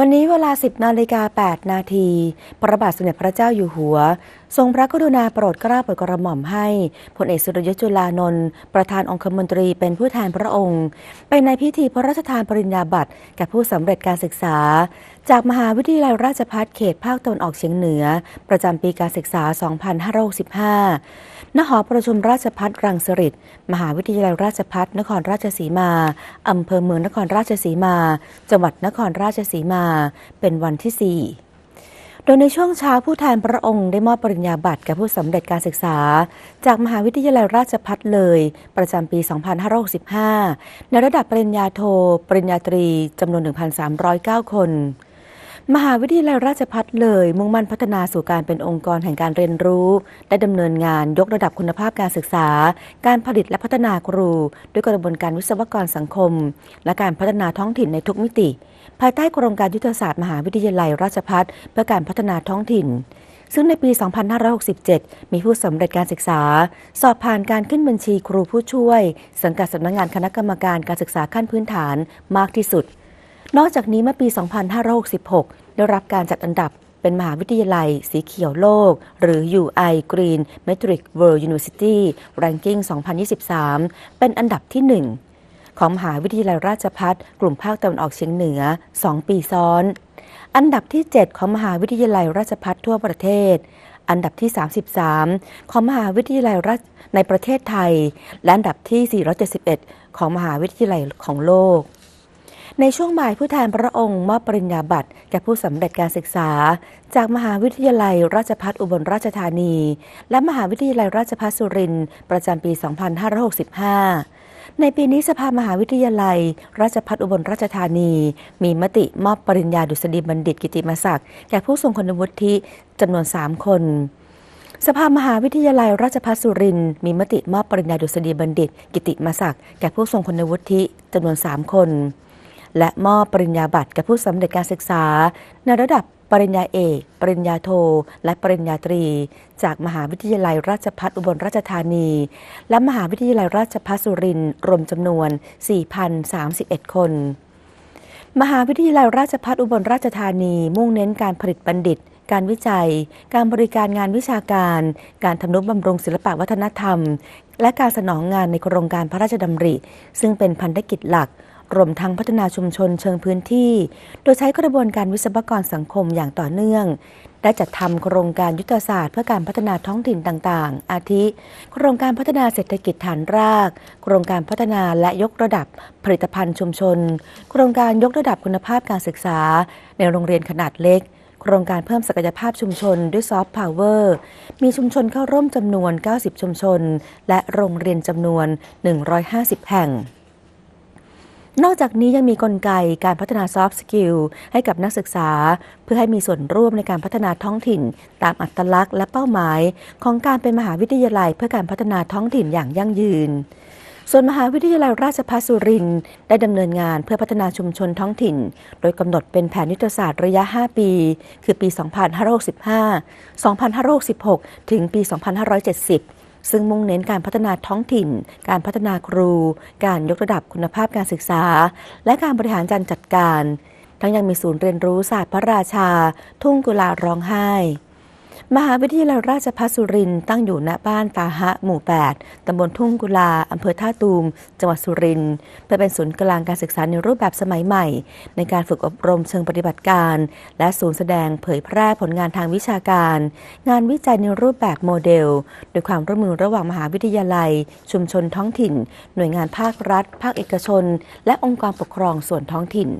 วันนี้เวลา 10นาฬิกา8นาที พระบาทสมเด็จพระเจ้าอยู่หัว ทรงพระกรุณาโปรดเกล้าโปรดกระหม่อมให้พลเอกสุรยุจุลานนท์ประธานองคมนตรีเป็นผู้แทนพระองค์ ไปในพิธีพระราชทานปริญญาบัตรแก่ผู้สำเร็จการศึกษา จากมหาวิทยาลัยราชภัฏเขตภาคตะวันออกเฉียงเหนือ ประจำปีการศึกษา 2565ณหอประชุมราชพัฒรังสฤษมหาวิทยาลัยราชภัฏนครราชสีมาอำเภอเมืองนครราชสีมา จังหวัดนครราชสีมาเป็นวันที่4โดยในช่วงเช้าผู้แทนพระองค์ได้มอบปริญญาบัตรแก่ผู้สำเร็จการศึกษา จากมหาวิทยาลัยราชภัฏเลย ประจำปี 2565 ในระดับปริญญาโท ปริญญาตรีจำนวน 1,309 คน มหาวิทยาลัยราชภัฏเลย มุ่งมั่นพัฒนาสู่การเป็นองค์กรแห่งการเรียนรู้ ได้ดำเนินงานยกระดับคุณภาพการศึกษา การผลิตและพัฒนาครู ด้วยกระบวนการวิศวกรสังคม และการพัฒนาท้องถิ่นในทุกมิติ ภายใต้โครงการยุทธศาสตร์มหาวิทยาลัยราชภัฏเพื่อการพัฒนาท้องถิ่น ซึ่งในปี 2567 มีผู้สำเร็จการศึกษา สอบผ่านการขึ้นบัญชีครูผู้ช่วย สังกัดสำนักงงานคณะกรรมการการศึกษาขั้นพื้นฐานมากที่สุด นอกจากนี้เมื่อปี 2566 ได้รับการจัดอันดับเป็นมหาวิทยาลัย สีเขียวโลก หรือ UI Green Metric World University Ranking 2023 เป็นอันดับที่ 1 ของมหาวิทยาลัยราชภัฏกลุ่มภาคตะวันออกเฉียงเหนือ 2 ปีซ้อน อันดับที่ 7 ของมหาวิทยาลัยราชภัฏทั่วประเทศ อันดับที่ 33 ของมหาวิทยาลัยราชในประเทศไทย และอันดับที่ 471 ของมหาวิทยาลัยของโลกในช่วงบ่ายผู้แทนพระองค์มอบปริญญาบัตรแก่ผู้สำเร็จการศึกษา จากมหาวิทยาลัยราชภัฏอุบลราชธานี และมหาวิทยาลัยราชภัฏสุรินทร์ประจำปี 2565 ในปีนี้สภามหาวิทยาลัย ราชภัฏอุบลราชธานี มีมติมอบปริญญาดุษฎีบัณฑิตกิติมศักดิ์แก่ผู้ทรงคุณวุฒิจำนวน 3 คนสภามหาวิทยาลัยราชภัฏสุรินทร์มีมติมอบปริญญาดุษฎีบัณฑิต กิติมศักดิ์แก่ผู้ทรงคุณวุฒิจำนวน 3 คน และมอบปริญญาบัตรแก่ผู้สำเร็จการศึกษา ในระดับ ปริญญาเอก ปริญญาโท และปริญญาตรี จากมหาวิทยาลัยราชภัฏอุบลราชธานี และมหาวิทยาลัยราชภัฏสุรินทร์รวมจำนวน 4,031 คน มหาวิทยาลัยราชภัฏอุบลราชธานี มุ่งเน้นการผลิตบัณฑิตการวิจัย การบริการงานวิชาการ การทำนุบำรุงศิลปวัฒนธรรม และการสนองงานในโครงการพระราชดำริ ซึ่งเป็นพันธกิจหลัก รวมทั้งพัฒนาชุมชนเชิงพื้นที่ โดยใช้กระบวนการวิศวกรสังคมอย่างต่อเนื่อง ได้จัดทำโครงการยุทธศาสตร์เพื่อการพัฒนาท้องถิ่นต่างๆ อาทิ โครงการพัฒนาเศรษฐกิจฐานราก โครงการพัฒนาและยกระดับผลิตภัณฑ์ชุมชน โครงการยกระดับคุณภาพการศึกษา ในโรงเรียนขนาดเล็กโครงการเพิ่มศักยภาพชุมชนด้วยซอฟต์พาวเวอร์ มีชุมชนเข้าร่วมจำนวน 90 ชุมชน และโรงเรียนจำนวน 150 แห่ง นอกจากนี้ยังมีกลไกการพัฒนาซอฟต์สกิลให้กับนักศึกษา เพื่อให้มีส่วนร่วมในการพัฒนาท้องถิ่น ตามอัตลักษณ์และเป้าหมาย ของการเป็นมหาวิทยาลัยเพื่อการพัฒนาท้องถิ่นอย่างยั่งยืน ส่วนมหาวิทยาลัยราชภัฏสุรินทร์ได้ดำเนินงานเพื่อพัฒนาชุมชนท้องถิ่น โดยกำหนดเป็นแผนยุทธศาสตร์ระยะ 5 ปี คือปี 2565 2566 ถึงปี 2570 ซึ่งมุ่งเน้นการพัฒนาท้องถิ่น การพัฒนาครู การยกระดับคุณภาพการศึกษา และการบริหารจัดจัดการ ทั้งยังมีศูนย์เรียนรู้ศาสตร์พระราชา ทุ่งกุลาร้องไห้ มหาวิทยาลัยราชภัฏสุรินทร์ตั้งอยู่ณบ้านตาหะหมู่ 8 ตำบลทุ่งกุลา อำเภอท่าตูม จังหวัดสุรินทร์เพื่อเป็นศูนย์กลางการศึกษาในรูปแบบสมัยใหม่ ในการฝึกอบรมเชิงปฏิบัติการ และศูนย์แสดงเผยแพร่ผลงานทางวิชาการ งานวิจัยในรูปแบบโมเดล โดยความร่วมมือระหว่างมหาวิทยาลัย ชุมชนท้องถิ่น หน่วยงานภาครัฐ ภาคเอกชน และองค์กรปกครองส่วนท้องถิ่น